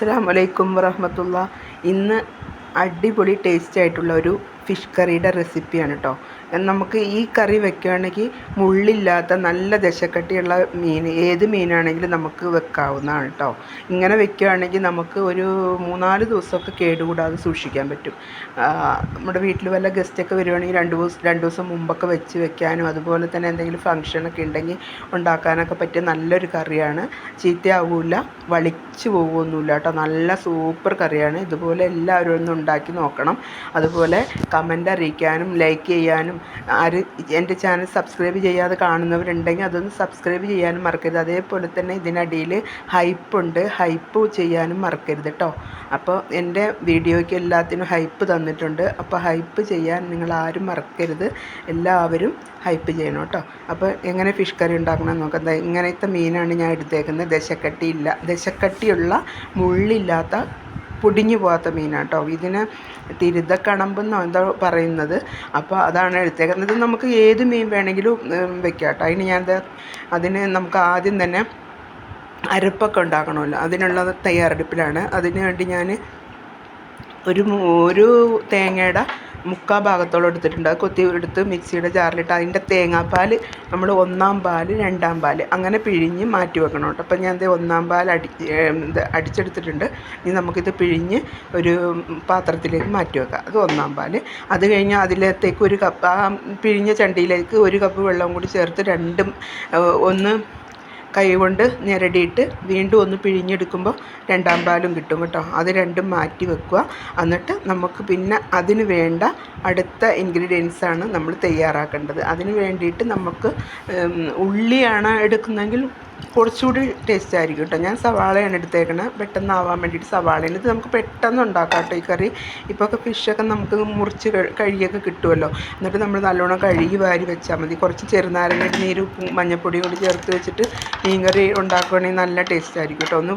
അസ്സാം വലൈക്കും വറഹമത്തുള്ള ഇന്ന് അടിപൊളി ടേസ്റ്റ് ആയിട്ടുള്ള ഒരു ഫിഷ് കറിയുടെ റെസിപ്പിയാണ് കേട്ടോ നമുക്ക് ഈ കറി വെക്കുകയാണെങ്കിൽ മുള്ളില്ലാത്ത നല്ല ദശക്കട്ടിയുള്ള മീൻ ഏത് മീനാണെങ്കിലും നമുക്ക് വെക്കാവുന്നതാണ് കേട്ടോ ഇങ്ങനെ വെക്കുകയാണെങ്കിൽ നമുക്ക് ഒരു മൂന്നാൽ ദിവസമൊക്കെ കേടുകൂടാതെ സൂക്ഷിക്കാൻ പറ്റും. നമ്മുടെ വീട്ടിൽ വല്ല ഗസ്റ്റൊക്കെ വരുവാണെങ്കിൽ രണ്ട് ദിവസം രണ്ട് ദിവസം മുമ്പൊക്കെ വെച്ച് വെക്കാനും അതുപോലെ തന്നെ എന്തെങ്കിലും ഫംഗ്ഷനൊക്കെ ഉണ്ടെങ്കിൽ ഉണ്ടാക്കാനൊക്കെ പറ്റിയ നല്ലൊരു കറിയാണ്. ചീത്തയാവില്ല വളിച്ചു പോകുമൊന്നുമില്ല കേട്ടോ നല്ല സൂപ്പർ കറിയാണ്. ഇതുപോലെ എല്ലാവരും ഒന്ന് ഉണ്ടാക്കി നോക്കണം. അതുപോലെ കമന്റ് അറിയിക്കാനും ലൈക്ക് ചെയ്യാനും ആര് എന്റെ ചാനൽ സബ്സ്ക്രൈബ് ചെയ്യാതെ കാണുന്നവരുണ്ടെങ്കിൽ അതൊന്ന് സബ്സ്ക്രൈബ് ചെയ്യാനും മറക്കരുത്. അതേപോലെ തന്നെ ഇതിനടിയിൽ ഹൈപ്പ് ഉണ്ട്. ഹൈപ്പ് ചെയ്യാനും മറക്കരുത് കേട്ടോ അപ്പോൾ എന്റെ വീഡിയോയ്ക്ക് എല്ലാത്തിനും ഹൈപ്പ് തന്നിട്ടുണ്ട്. അപ്പോൾ ഹൈപ്പ് ചെയ്യാൻ നിങ്ങൾ ആരും മറക്കരുത്. എല്ലാവരും ഹൈപ്പ് ചെയ്യണം കേട്ടോ അപ്പോൾ എങ്ങനെ ഫിഷ് കറി ഉണ്ടാക്കണം നോക്കാം. ഇങ്ങനത്തെ മീനാണ് ഞാൻ എടുത്തേക്കുന്നത്. ദശക്കട്ടിയില്ല ദശക്കട്ടിയുള്ള മുള്ളില്ലാത്ത പൊടിഞ്ഞു പോകാത്ത മീനാണ് കേട്ടോ ഇതിന് തിരുതക്കണമ്പെന്നോ എന്താ പറയുന്നത്. അപ്പോൾ അതാണ് എടുത്തേക്കുന്നത്. നമുക്ക് ഏത് മീൻ വേണമെങ്കിലും വെക്കാം കേട്ടോ അതിന് ഞാൻ അതിന് നമുക്ക് ആദ്യം തന്നെ അരപ്പൊക്കെ ഉണ്ടാക്കണമല്ലോ. അതിനുള്ള തയ്യാറെടുപ്പിലാണ്. അതിന് വേണ്ടി ഞാൻ ഒരു ഒരു തേങ്ങയുടെ മുക്കാ ഭാഗത്തോളം എടുത്തിട്ടുണ്ട്. അത് കൊത്തി എടുത്ത് മിക്സിയുടെ ജാറിലിട്ട് അതിന്റെ തേങ്ങാപ്പാൽ നമ്മൾ ഒന്നാം പാൽ രണ്ടാം പാൽ അങ്ങനെ പിഴിഞ്ഞ് മാറ്റി വെക്കണം കേട്ടോ. അപ്പം ഞാൻ ഒന്നാം പാൽ അടി അടിച്ചെടുത്തിട്ടുണ്ട്. ഇനി നമുക്കിത് പിഴിഞ്ഞ് ഒരു പാത്രത്തിലേക്ക് മാറ്റി വെക്കാം. അത് ഒന്നാം പാൽ അത് കഴിഞ്ഞ് അതിലത്തേക്ക് ഒരു കപ്പ് ആ പിഴിഞ്ഞ ചണ്ടിയിലേക്ക് ഒരു കപ്പ് വെള്ളം കൂടി ചേർത്ത് രണ്ടും ഒന്ന് കൈകൊണ്ട് ഞെരടിയിട്ട് വീണ്ടും ഒന്ന് പിഴിഞ്ഞെടുക്കുമ്പോൾ രണ്ടാം പാലും കിട്ടും കേട്ടോ. അത് രണ്ടും മാറ്റി വെക്കുക. എന്നിട്ട് നമുക്ക് പിന്നെ അതിന് വേണ്ട അടുത്ത ഇൻഗ്രീഡിയൻസാണ് നമ്മൾ തയ്യാറാക്കേണ്ടത്. അതിന് വേണ്ടിയിട്ട് നമുക്ക് ഉള്ളിയാണ് എടുക്കുന്നതെങ്കിൽ കുറച്ചുകൂടി ടേസ്റ്റ് ആയിരിക്കും കേട്ടോ ഞാൻ സവാളയാണ് എടുത്തേക്കണത് പെട്ടെന്ന് ആവാൻ വേണ്ടിയിട്ട് സവാളയാണ് ഇത് നമുക്ക് പെട്ടെന്ന് ഉണ്ടാക്കാം കേട്ടോ ഈ കറി. ഇപ്പോൾ ഒക്കെ ഫിഷൊക്കെ നമുക്ക് മുറിച്ച് കഴുകിയൊക്കെ കിട്ടുമല്ലോ എന്നിട്ട് നമ്മൾ നല്ലോണം കഴുകി വാരി വെച്ചാൽ മതി. കുറച്ച് ചെറുനാരങ്ങ നീര് ഉപ്പും മഞ്ഞപ്പൊടിയും കൂടി ചേർത്ത് വെച്ചിട്ട് മീൻ കറി ഉണ്ടാക്കുകയാണെങ്കിൽ നല്ല ടേസ്റ്റ് ആയിരിക്കും കേട്ടോ ഒന്ന്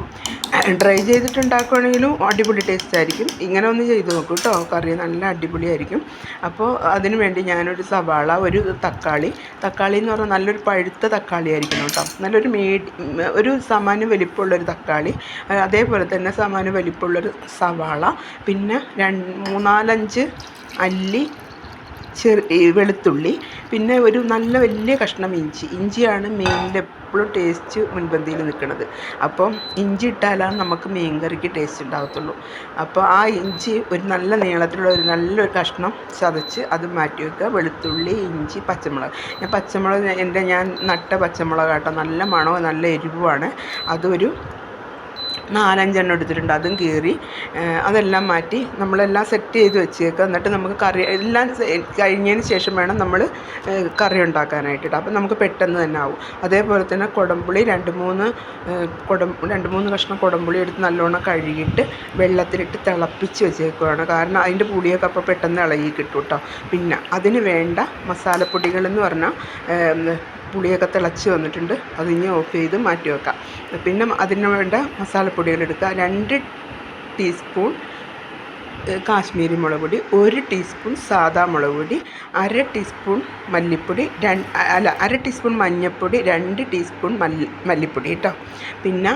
ഡ്രൈ ചെയ്തിട്ട് ഉണ്ടാക്കുകയാണെങ്കിലും അടിപൊളി ടേസ്റ്റ് ആയിരിക്കും. ഇങ്ങനെ ഒന്ന് ചെയ്ത് നോക്കൂ കേട്ടോ കറി നല്ല അടിപൊളിയായിരിക്കും അപ്പോൾ അതിന് വേണ്ടി ഞാനൊരു സവാള ഒരു തക്കാളി. തക്കാളി എന്ന് പറഞ്ഞാൽ നല്ലൊരു പഴുത്ത തക്കാളി ആയിരിക്കണം കേട്ടോ നല്ലൊരു മീഡിയം ഒരു സമാന വലിപ്പമുള്ളൊരു തക്കാളി അതേപോലെ തന്നെ സമാന വലിപ്പമുള്ളൊരു സവാള പിന്നെ രണ്ട് മൂന്നാലഞ്ച് അല്ലി ചെറു വെളുത്തുള്ളി പിന്നെ ഒരു നല്ല വലിയ കഷ്ണം ഇഞ്ചി. ഇഞ്ചിയാണ് മീനിന്റെ എപ്പോഴും ടേസ്റ്റ് മുൻപന്തിയിൽ നിൽക്കുന്നത് അപ്പം ഇഞ്ചി ഇട്ടാലാണ് നമുക്ക് മീൻ കറിക്ക് ടേസ്റ്റ് ഉണ്ടാകത്തുള്ളൂ അപ്പോൾ ആ ഇഞ്ചി ഒരു നല്ല നീളത്തിലുള്ള ഒരു നല്ലൊരു കഷ്ണം ചതച്ച് അത് മാറ്റി വെക്കുക. വെളുത്തുള്ളി ഇഞ്ചി പച്ചമുളക്. ഞാൻ പച്ചമുളക് എന്റെ ഞാൻ നട്ട പച്ചമുളക് കേട്ടോ. നല്ല മണവും നല്ല എരിവുമാണ്. അതൊരു നാലഞ്ചെണ്ണം എടുത്തിട്ടുണ്ട്. അതും കീറി അതെല്ലാം മാറ്റി നമ്മളെല്ലാം സെറ്റ് ചെയ്ത് വെച്ചേക്കുക എന്നിട്ട് നമുക്ക് കറി എല്ലാം കഴിഞ്ഞതിന് ശേഷം വേണം നമ്മൾ കറി ഉണ്ടാക്കാനായിട്ട് അപ്പം നമുക്ക് പെട്ടെന്ന് തന്നെ ആവും. അതേപോലെ തന്നെ കുടംപുളി രണ്ട് മൂന്ന് കുടം രണ്ട് മൂന്ന് കഷ്ണം കുടംപുളി എടുത്ത് നല്ലോണം കഴുകിയിട്ട് വെള്ളത്തിലിട്ട് തിളപ്പിച്ച് വെച്ചേക്കുകയാണ് കാരണം അതിന്റെ പുളിയൊക്കെ അപ്പോൾ പെട്ടെന്ന് ഇളകി കിട്ടും കേട്ടോ പിന്നെ അതിന് വേണ്ട മസാലപ്പൊടികളെന്ന് പറഞ്ഞാൽ പുളിയൊക്കെ തിളച്ച് വന്നിട്ടുണ്ട്. അത് ഇനി ഓഫ് ചെയ്ത് മാറ്റി വെക്കാം. പിന്നെ അതിന് വേണ്ട മസാലപ്പൊടികൾ എടുക്കുക. രണ്ട് ടീസ്പൂൺ കാശ്മീരി മുളക് പൊടി ഒരു ടീസ്പൂൺ സാദാ മുളക് പൊടി അര ടീസ്പൂൺ മല്ലിപ്പൊടി രണ്ട് അല്ല അര ടീസ്പൂൺ മഞ്ഞൾപ്പൊടി രണ്ട് ടീസ്പൂൺ മല്ലി മല്ലിപ്പൊടി കേട്ടോ പിന്നെ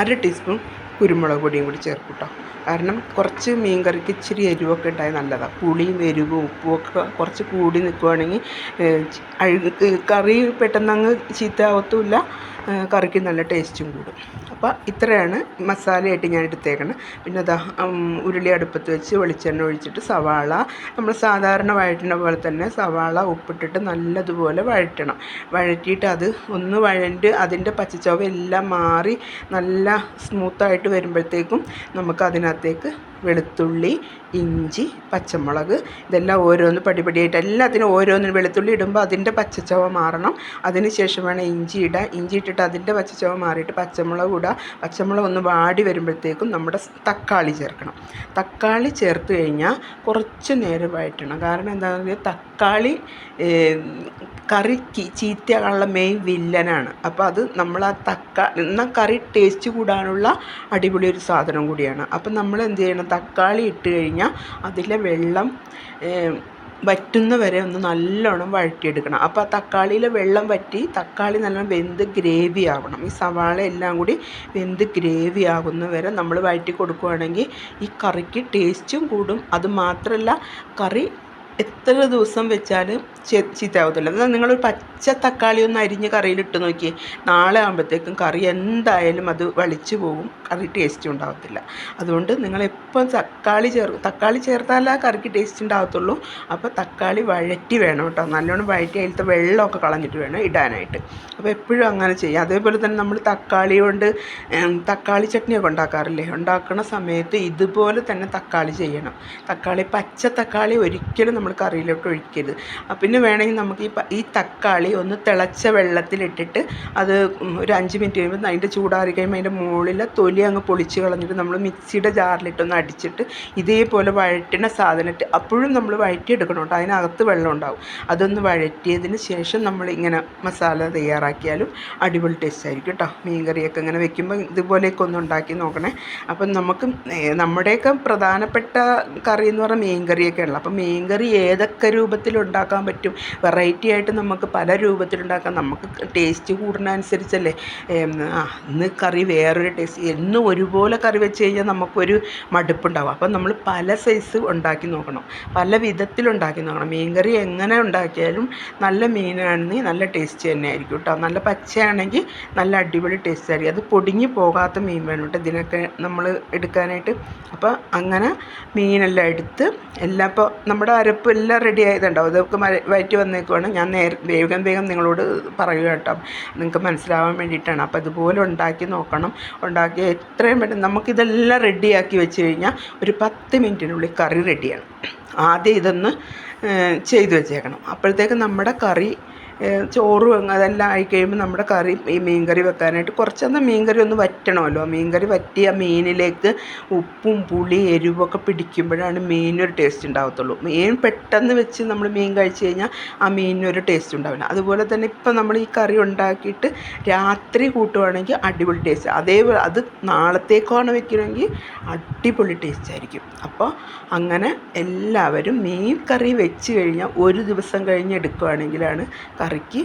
അര ടീസ്പൂൺ കുരുമുളക് പൊടിയും കൂടി ചേർക്കും കേട്ടോ കാരണം കുറച്ച് മീൻ കറിക്ക് ഇച്ചിരി എരിവൊക്കെ ഉണ്ടായാൽ നല്ലതാണ് പുളിയും എരിവും ഉപ്പും ഒക്കെ കുറച്ച് കൂടി നിൽക്കുവാണെങ്കിൽ കറി പെട്ടെന്ന് അങ്ങ് ചീത്ത ആവത്തുമില്ല കറിക്ക് നല്ല ടേസ്റ്റും കൂടും. അപ്പോൾ ഇത്രയാണ് മസാലയായിട്ട് ഞാൻ എടുത്തേക്കണം പിന്നെ അതാ ഉരുളി അടുപ്പത്ത് വെച്ച് വെളിച്ചെണ്ണ ഒഴിച്ചിട്ട് സവാള. നമ്മൾ സാധാരണ വഴറ്റുന്ന പോലെ തന്നെ സവാള ഉപ്പിട്ടിട്ട് നല്ലതുപോലെ വഴറ്റണം. വഴറ്റിയിട്ട് അത് ഒന്ന് വഴണ്ട് അതിന്റെ പച്ചച്ചവ എല്ലാം മാറി നല്ല സ്മൂത്തായിട്ട് വരുമ്പോഴത്തേക്കും നമുക്ക് അതിനകത്തേക്ക് വെളുത്തുള്ളി ഇഞ്ചി പച്ചമുളക് ഇതെല്ലാം ഓരോന്ന് പടിപടിയായിട്ട് എല്ലാത്തിനും ഓരോന്നിനും വെളുത്തുള്ളി ഇടുമ്പോൾ അതിന്റെ പച്ചച്ചവ മാറണം. അതിന് ശേഷം വേണം ഇഞ്ചി ഇടുക ഇഞ്ചി ഇട്ടിട്ട് അതിന്റെ പച്ചച്ചവ മാറിയിട്ട് പച്ചമുളക് ഇടുക പച്ചമുളക് ഒന്ന് വാടി വരുമ്പോഴത്തേക്കും നമ്മുടെ തക്കാളി ചേർക്കണം. തക്കാളി ചേർത്ത് കഴിഞ്ഞാൽ കുറച്ച് നേരം വഴറ്റണം. കാരണം എന്താണെന്ന് വെച്ചാൽ തക്കാളി കറിക്ക് ചീത്തയാകാനുള്ള മെയിൻ വില്ലനാണ്. അപ്പോൾ അത് നമ്മൾ ആ തക്കാളി എന്നാൽ കറി ടേസ്റ്റ് കൂടാനുള്ള അടിപൊളി ഒരു സാധനം കൂടിയാണ്. അപ്പം നമ്മൾ എന്ത് ചെയ്യണം? തക്കാളി ഇട്ട് കഴിഞ്ഞാൽ അതിലെ വെള്ളം വറ്റുന്ന വരെ ഒന്ന് നല്ലോണം വഴറ്റിയെടുക്കണം. അപ്പോൾ ആ തക്കാളിയിലെ വെള്ളം വറ്റി തക്കാളി നല്ലോണം വെന്ത് ഗ്രേവി ആവണം. ഈ സവാള എല്ലാം കൂടി വെന്ത് ഗ്രേവി ആകുന്ന വരെ നമ്മൾ വഴറ്റി കൊടുക്കുകയാണെങ്കിൽ ഈ കറിക്ക് ടേസ്റ്റും കൂടും. അത് മാത്രമല്ല കറി എത്ര ദിവസം വെച്ചാലും ചീത്തയാവത്തില്ല എന്നാൽ നിങ്ങളൊരു പച്ച തക്കാളി ഒന്ന് അരിഞ്ഞ് കറിയിലിട്ട് നോക്കി നാളെ ആകുമ്പോഴത്തേക്കും കറി എന്തായാലും അത് വളിച്ചു പോകും. കറി ടേസ്റ്റ് ഉണ്ടാകത്തില്ല അതുകൊണ്ട് നിങ്ങൾ എപ്പം തക്കാളി ചേർ തക്കാളി ചേർത്താലേ കറിക്ക് ടേസ്റ്റ് ഉണ്ടാകത്തുള്ളൂ അപ്പോൾ തക്കാളി വഴറ്റി വേണം കേട്ടോ. നല്ലോണം വഴറ്റി അതിലത്തെ വെള്ളമൊക്കെ കളഞ്ഞിട്ട് വേണം ഇടാനായിട്ട്. അപ്പോൾ എപ്പോഴും അങ്ങനെ ചെയ്യാം. അതേപോലെ തന്നെ നമ്മൾ തക്കാളി കൊണ്ട് തക്കാളി ചട്നിയൊക്കെ ഉണ്ടാക്കാറില്ലേ? ഉണ്ടാക്കുന്ന സമയത്ത് ഇതുപോലെ തന്നെ തക്കാളി ചെയ്യണം. തക്കാളി പച്ച തക്കാളി ഒരിക്കലും നമ്മൾ കറിയിലോട്ട് ഒഴിക്കരുത്. പിന്നെ വേണമെങ്കിൽ നമുക്ക് ഈ ഈ തക്കാളി ഒന്ന് തിളച്ച വെള്ളത്തിലിട്ടിട്ട് അത് ഒരു അഞ്ച് മിനിറ്റ് കഴിയുമ്പോൾ അതിന്റെ ചൂടാറി കഴിയുമ്പോൾ അതിന്റെ മുകളിൽ തൊലി അങ്ങ് പൊളിച്ച് കളഞ്ഞിട്ട് നമ്മൾ മിക്സിയുടെ ജാറിലിട്ടൊന്ന് അടിച്ചിട്ട് ഇതേപോലെ വഴറ്റുന്ന സാധനത്തിൽ അപ്പോഴും നമ്മൾ വഴറ്റിയെടുക്കണം കേട്ടോ. അതിനകത്ത് വെള്ളം ഉണ്ടാവും. അതൊന്ന് വഴറ്റിയതിന് ശേഷം നമ്മൾ ഇങ്ങനെ മസാല തയ്യാറാക്കിയാലും അടിപൊളി ടേസ്റ്റ് ആയിരിക്കും കേട്ടോ. മീൻ കറിയൊക്കെ ഇങ്ങനെ വെക്കുമ്പോൾ ഇതുപോലെയൊക്കെ ഒന്ന് ഉണ്ടാക്കി നോക്കണേ. അപ്പം നമുക്ക് നമ്മുടെയൊക്കെ പ്രധാനപ്പെട്ട കറി എന്ന് പറഞ്ഞാൽ മീൻ കറിയൊക്കെ ഉള്ളത് അപ്പം മീൻ കറി ഏതൊക്കെ രൂപത്തിലുണ്ടാക്കാൻ പറ്റും? വെറൈറ്റി ആയിട്ട് നമുക്ക് പല രൂപത്തിലുണ്ടാക്കാം നമുക്ക് ടേസ്റ്റ് കൂടുന്നതനുസരിച്ചല്ലേ? ഇന്ന് കറി വേറൊരു ടേസ്റ്റ് എന്നും ഒരുപോലെ കറി വെച്ച് കഴിഞ്ഞാൽ നമുക്കൊരു മടുപ്പുണ്ടാവും. അപ്പം നമ്മൾ പല സൈസ് ഉണ്ടാക്കി നോക്കണം. പല വിധത്തിലുണ്ടാക്കി നോക്കണം. മീൻകറി എങ്ങനെ ഉണ്ടാക്കിയാലും നല്ല മീനാണെങ്കിൽ നല്ല ടേസ്റ്റ് തന്നെ ആയിരിക്കും കേട്ടോ നല്ല പച്ചയാണെങ്കിൽ നല്ല അടിപൊളി ടേസ്റ്റ് ആയിരിക്കും. അത് പൊടിഞ്ഞു പോകാത്ത മീൻ വേണം കേട്ടോ ഇതിനൊക്കെ നമ്മൾ എടുക്കാനായിട്ട്. അപ്പോൾ അങ്ങനെ മീനെല്ലാം എടുത്ത് എല്ലാം ഇപ്പോൾ നമ്മുടെ അരപ്പ് എല്ലാം റെഡി ആയതുണ്ടാവും. അതൊക്കെ വയറ്റി വന്നേക്കുവാണ്. ഞാൻ നേരെ വേഗം വേഗം നിങ്ങളോട് പറയുക കേട്ടോ. നിങ്ങൾക്ക് മനസ്സിലാവാൻ വേണ്ടിയിട്ടാണ്. അപ്പോൾ ഇതുപോലെ ഉണ്ടാക്കി നോക്കണം. ഉണ്ടാക്കി എത്രയും പെട്ടെന്ന് നമുക്കിതെല്ലാം റെഡിയാക്കി വെച്ച് കഴിഞ്ഞാൽ ഒരു പത്ത് മിനിറ്റിനുള്ളിൽ കറി റെഡിയാണ് ആദ്യം ഇതൊന്ന് ചെയ്തു വെച്ചേക്കണം. അപ്പോഴത്തേക്ക് നമ്മുടെ കറി ചോറും അതെല്ലാം ആയി കഴിയുമ്പോൾ നമ്മുടെ കറി ഈ മീൻ കറി വെക്കാനായിട്ട് കുറച്ചൊന്ന് മീൻ കറി ഒന്ന് വറ്റണമല്ലോ. മീൻ കറി വറ്റിയ മീനിലേക്ക് ഉപ്പും പുളി എരിവൊക്കെ പിടിക്കുമ്പോഴാണ് മീനൊരു ടേസ്റ്റ് ഉണ്ടാകത്തുള്ളൂ മീൻ പെട്ടെന്ന് വെച്ച് നമ്മൾ മീൻ കഴിച്ച് കഴിഞ്ഞാൽ ആ മീനിനൊരു ടേസ്റ്റ് ഉണ്ടാവില്ല. അതുപോലെ തന്നെ ഇപ്പം നമ്മൾ ഈ കറി ഉണ്ടാക്കിയിട്ട് രാത്രി കൂട്ടുവാണെങ്കിൽ അടിപൊളി ടേസ്റ്റ് അതേപോലെ അത് നാളത്തേക്കാണ് വെക്കണമെങ്കിൽ അടിപൊളി ടേസ്റ്റ് ആയിരിക്കും. അപ്പോൾ അങ്ങനെ എല്ലാവരും മീൻ കറി വെച്ച് കഴിഞ്ഞാൽ ഒരു ദിവസം കഴിഞ്ഞ് എടുക്കുകയാണെങ്കിലാണ് കറിക്ക്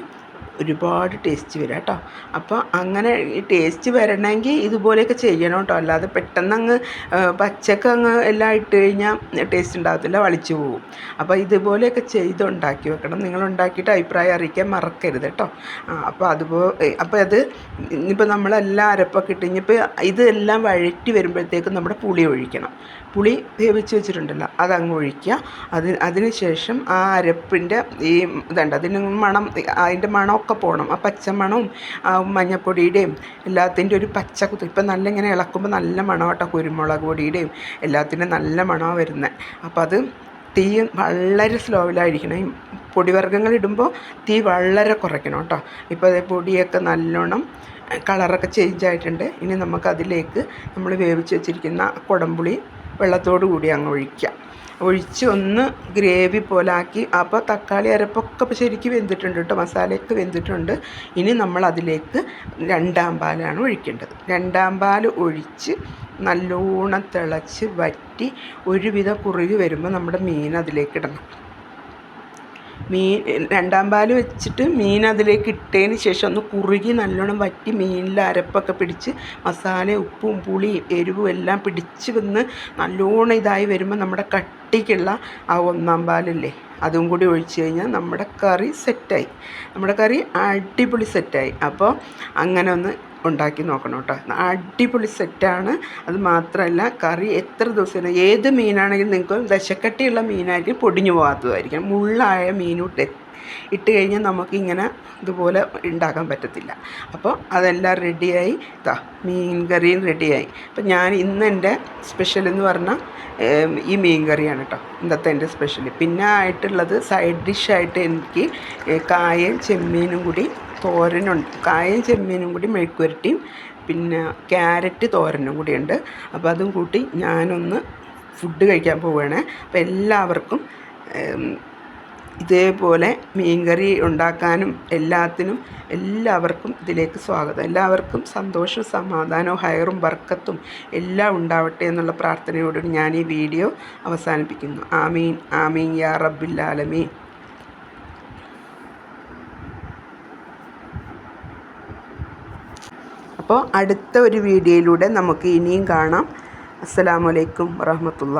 ഒരുപാട് ടേസ്റ്റ് വരിക കേട്ടോ. അപ്പോൾ അങ്ങനെ ടേസ്റ്റ് വരണമെങ്കിൽ ഇതുപോലെയൊക്കെ ചെയ്യണം കേട്ടോ. അല്ലാതെ പെട്ടെന്ന് അങ്ങ് പച്ചക്ക അങ്ങ് എല്ലാം ഇട്ട് കഴിഞ്ഞാൽ ടേസ്റ്റ് ഉണ്ടാകത്തില്ല വളിച്ചു പോകും അപ്പോൾ ഇതുപോലെയൊക്കെ ചെയ്ത് ഉണ്ടാക്കി വെക്കണം. നിങ്ങൾ ഉണ്ടാക്കിയിട്ട് അഭിപ്രായം അറിയിക്കാൻ മറക്കരുത് കേട്ടോ. അപ്പോൾ അതുപോലെ അപ്പോൾ അത് ഇനിയിപ്പോൾ നമ്മളെല്ലാം അരപ്പൊക്കെ ഇട്ട് ഇനിയിപ്പോൾ ഇതെല്ലാം വഴറ്റി വരുമ്പോഴത്തേക്കും നമ്മുടെ പുളി ഒഴിക്കണം. പുളി വേവിച്ച് വെച്ചിട്ടുണ്ടല്ലോ അതങ്ങ് ഒഴിക്കുക. അതിന് അതിന് ശേഷം ആ അരപ്പിന്റെ ഈ ഇതുണ്ട് അതിന് മണം അതിന്റെ മണമൊക്കെ പോകണം ആ പച്ചമണവും ആ മഞ്ഞപ്പൊടിയുടെയും എല്ലാത്തിന്റെ ഒരു പച്ച കുത്തി ഇപ്പം നല്ല ഇങ്ങനെ ഇളക്കുമ്പോൾ നല്ല മണമാട്ടോ കുരുമുളക് പൊടിയുടെയും എല്ലാത്തിന്റെയും നല്ല മണമാണ് വരുന്നത് അപ്പോൾ അത് തീ വളരെ സ്ലോവിലായിരിക്കണം. പൊടിവർഗങ്ങൾ ഇടുമ്പോൾ തീ വളരെ കുറയ്ക്കണം കേട്ടോ. ഇപ്പോൾ അതേ പൊടിയൊക്കെ നല്ലോണം കളറൊക്കെ ചേഞ്ച് ആയിട്ടുണ്ട്. ഇനി നമുക്കതിലേക്ക് നമ്മൾ വേവിച്ച് വെച്ചിരിക്കുന്ന കുടംപുളി വെള്ളത്തോടു കൂടി അങ്ങ് ഒഴിക്കുക ഒഴിച്ച് ഒന്ന് ഗ്രേവി പോലാക്കി. അപ്പോൾ തക്കാളി അരപ്പൊക്കെ ശരിക്കും വെന്തിട്ടുണ്ട് കേട്ടോ. മസാലയൊക്കെ വെന്തിട്ടുണ്ട്. ഇനി നമ്മൾ അതിലേക്ക് രണ്ടാം പാലാണ് ഒഴിക്കേണ്ടത്. രണ്ടാം പാൽ ഒഴിച്ച് നല്ലോണം തിളച്ച് വറ്റി ഒരുവിധം കുറുകി വരുമ്പോൾ നമ്മുടെ മീൻ അതിലേക്ക് ഇടണം. മീൻ രണ്ടാം പാൽ വെച്ചിട്ട് മീൻ അതിലേക്ക് ഇട്ടതിന് ശേഷം ഒന്ന് കുറുകി നല്ലോണം വറ്റി മീനിൽ അരപ്പൊക്കെ പിടിച്ച് മസാല ഉപ്പും പുളിയും എരിവും എല്ലാം പിടിച്ച് വന്ന് നല്ലോണം ഇതായി വരുമ്പോൾ നമ്മുടെ കട്ടിക്കുള്ള ആ ഒന്നാം പാലില്ലേ അതും കൂടി ഒഴിച്ച് കഴിഞ്ഞാൽ നമ്മുടെ കറി സെറ്റായി. നമ്മുടെ കറി അടിപൊളി സെറ്റായി. അപ്പോൾ അങ്ങനെ ഒന്ന് ഉണ്ടാക്കി നോക്കണം കേട്ടോ. അടിപൊളി സെറ്റാണ്. അത് മാത്രമല്ല കറി എത്ര ദിവസം ഏത് മീനാണെങ്കിലും നിങ്ങൾക്ക് ദശക്കട്ടിയുള്ള മീനായിരിക്കും പൊടിഞ്ഞു പോകാത്തതായിരിക്കും. മുള്ളായ മീനൂട്ട് ഇട്ട് കഴിഞ്ഞാൽ നമുക്കിങ്ങനെ ഇതുപോലെ ഉണ്ടാക്കാൻ പറ്റത്തില്ല. അപ്പോൾ അതെല്ലാം റെഡിയായി. ഇതാ മീൻ കറിയും റെഡിയായി. അപ്പം ഞാൻ ഇന്ന് എന്റെ സ്പെഷ്യൽ എന്ന് പറഞ്ഞാൽ ഈ മീൻ കറിയാണ് കേട്ടോ ഇന്നത്തെ എന്റെ സ്പെഷ്യൽ. പിന്നെ ആയിട്ടുള്ളത് സൈഡ് ഡിഷായിട്ട് എനിക്ക് കായയും ചെമ്മീനും കൂടി തോരനുണ്ട്. കായയും ചെമ്മീനും കൂടി മെഴുക്കുവരട്ടിയും പിന്നെ ക്യാരറ്റ് തോരനും കൂടിയുണ്ട്. അപ്പോൾ അതും കൂട്ടി ഞാനൊന്ന് ഫുഡ് കഴിക്കാൻ പോവുകയാണ്. അപ്പോൾ എല്ലാവർക്കും ഇതേപോലെ മീൻകറി ഉണ്ടാക്കാനും എല്ലാത്തിനും എല്ലാവർക്കും ഇതിലേക്ക് സ്വാഗതം. എല്ലാവർക്കും സന്തോഷവും സമാധാനവും ഹയറും വർക്കത്തും എല്ലാം ഉണ്ടാവട്ടെ എന്നുള്ള പ്രാർത്ഥനയോടുകൂടി ഞാൻ ഈ വീഡിയോ അവസാനിപ്പിക്കുന്നു. ആമീൻ ആമീൻ യാ റബ്ബില്ലാലമീൻ അപ്പോൾ അടുത്ത ഒരു വീഡിയോയിലൂടെ നമുക്ക് ഇനിയും കാണാം. അസ്സലാമലൈക്കും വറഹമത്തുള്ള